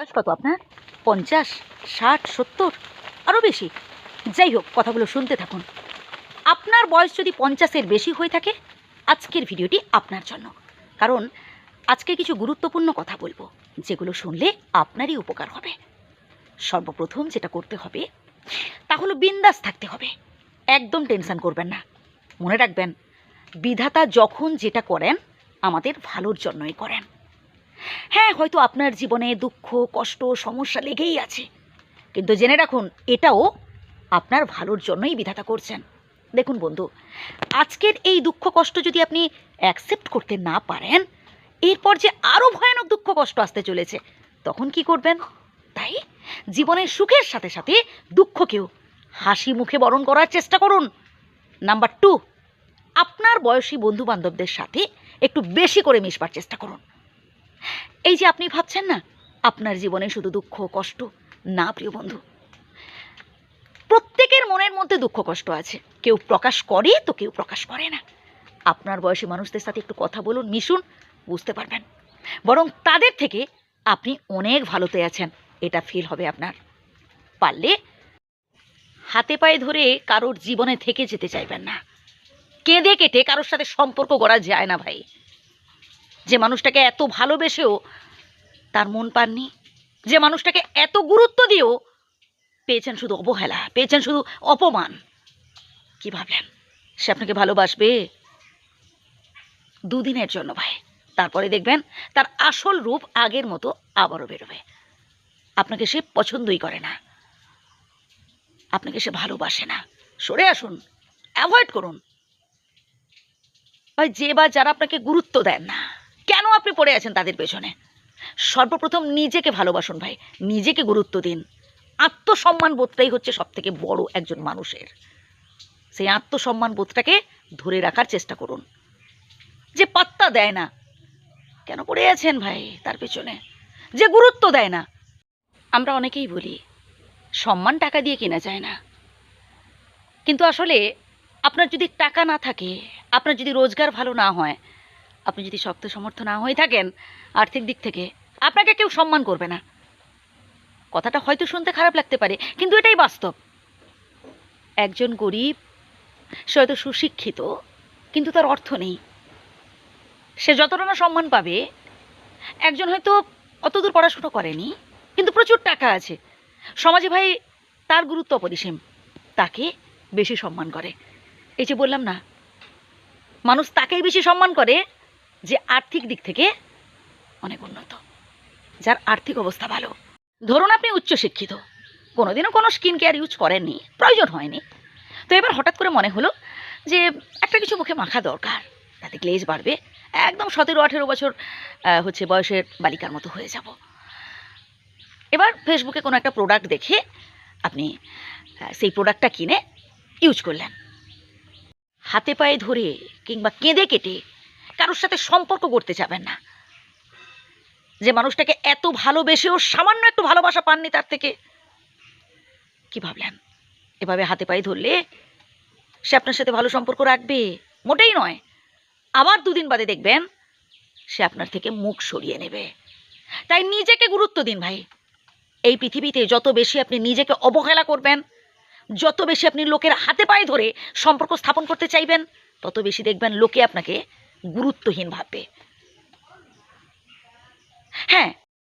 বয়স কত আপনার? পঞ্চাশ, ষাট, সত্তর? আরও বেশি। যাই হোক, কথাগুলো শুনতে থাকুন। আপনার বয়স যদি পঞ্চাশের বেশি হয়ে থাকে, আজকের ভিডিওটি আপনার জন্য। কারণ, আজকে কিছু গুরুত্বপূর্ণ কথা বলব, যেগুলো শুনলে আপনারই উপকার হবে। সর্বপ্রথম যেটা করতে হবে, তা হলো বিন্দাস থাকতে হবে। একদম টেনশন করবেন না। মনে রাখবেন, বিধাতা যখন যেটা করেন, আমাদের ভালোর জন্যই করেন। হ্যাঁ হয়তো আপনার জীবনে দুঃখ, কষ্ট, সমস্যা লেগেই আছে। কিন্তু জেনে রাখুন, এটাও আপনার ভালোর জন্যই বিধাতা করছেন। দেখুন বন্ধু, আজকের এই দুঃখ, কষ্ট যদি আপনি অ্যাকসেপ্ট করতে না পারেন, এরপর যে আরও ভয়ানক দুঃখ, কষ্ট আসতে চলেছে, তখন কি করবেন? তাই জীবনের সুখের সাথে সাথে দুঃখকেও হাসি মুখে বরণ করার চেষ্টা করুন। নাম্বার টু আপনার বয়সী বন্ধু বান্ধবদের সাথে একটু বেশি করে মিশবার চেষ্টা করুন। এই যে আপনি ভাবছেন না, আপনার জীবনে শুধু দুঃখ কষ্ট? না, প্রিয় বন্ধু। প্রত্যেকের মনের মধ্যে দুঃখ কষ্ট আছে। কেউ প্রকাশ করে তো কেউ প্রকাশ করে না। আপনার বয়সী মানুষদের সাথে একটু কথা বলুন, মিশুন, বুঝতে পারবেন। বরং তাদের থেকে আপনি অনেক ভালোতে আছেন, এটা ফিল হবে আপনার। পারলে হাতে পায়ে ধরে কারোর জীবনে থেকে যেতে চাইবেন না। কেঁদে কেটে কারোর সাথে সম্পর্ক করা যায় না ভাই। যে মানুষটাকে এত ভালোবেসেও তার মন পাননি, যে মানুষটাকে এত গুরুত্ব দিয়েও পেয়েছেন শুধু অবহেলা, পেয়েছেন শুধু অপমান। কি ভাবলেন? সে আপনাকে ভালোবাসবে? দুদিনের জন্য ভাই। তারপরে দেখবেন তার আসল রূপ আগের মতো আবারও বেরোবে। আপনাকে সে পছন্দই করে না। আপনাকে সে ভালোবাসে না। সরে আসুন, অ্যাভয়েড করুন। ভাই যে বা যারা আপনাকে গুরুত্ব দেন না। কেন আপনি পড়ে আছেন তাদের পেছনে? সর্বপ্রথম নিজেকে ভালোবাসুন ভাই, নিজেকে গুরুত্ব দিন। আত্মসম্মান বোধটাই হচ্ছে সব থেকে বড় একজন মানুষের। সেই আত্মসম্মান বোধটাকে ধরে রাখার চেষ্টা করুন। যে পাত্তা দেয় না, কেন পড়ে আছেন ভাই তার পেছনে? যে গুরুত্ব দেয় না। আমরা অনেকেই বলি, সম্মান টাকা দিয়ে কেনা যায় না। কিন্তু আসলে আপনার যদি টাকা না থাকে, আপনার যদি রোজগার ভালো না হয় আপনি যদি শক্ত সমর্থ না হয়ে থাকেন আর্থিক দিক থেকে, আপনাকে কেউ সম্মান করবে না। কথাটা হয়তো শুনতে খারাপ লাগতে পারে, কিন্তু এটাই বাস্তব। একজন গরিব, সে হয়তো সুশিক্ষিত, কিন্তু তার অর্থ নেই। সে যতটা না সম্মান পাবে, একজন হয়তো অতদূর পড়াশুনো করেনি, কিন্তু প্রচুর টাকা আছে। সমাজে ভাই, তার গুরুত্ব অপরিসীম, তাকে বেশি সম্মান করে। এই যে বললাম না, মানুষ তাকেই বেশি সম্মান করে যে আর্থিক দিক থেকে অনেক উন্নত, যার আর্থিক অবস্থা ভালো। ধরুন আপনি উচ্চশিক্ষিত, কোনোদিনও কোনো স্কিন কেয়ার ইউজ করেননি, প্রয়োজন হয়নি। তো এবার হঠাৎ করে মনে হলো যে একটা কিছু মুখে মাখা দরকার, তাতে গ্লেজ বাড়বে, একদম সতেরো আঠেরো বছর হচ্ছে বয়সের বালিকার মতো হয়ে যাব। এবার ফেসবুকে কোনো একটা প্রোডাক্ট দেখে আপনি সেই প্রোডাক্টটা কিনে ইউজ করলেন। হাতে পায়ে ধরে কিংবা কেঁদে কেটে কারোর সাথে সম্পর্ক করতে যাবেন না। যে মানুষটাকে এত ভালোবেসেও সামান্য একটু ভালোবাসা পাননি তার থেকে কি ভাবলেন? এভাবে হাতে পায়ে ধরলে সে আপনার সাথে ভালো সম্পর্ক রাখবে? মোটেই নয়। আবার দুদিন বাদে দেখবেন সে আপনার থেকে মুখ সরিয়ে নেবে। তাই নিজেকে গুরুত্ব দিন ভাই। এই পৃথিবীতে যত বেশি আপনি নিজেকে অবহেলা করবেন, যত বেশি আপনি লোকের হাতে পায়ে ধরে সম্পর্ক স্থাপন করতে চাইবেন, তত বেশি দেখবেন লোকে আপনাকে গুরুত্বহীন ভাবে হ্যাঁ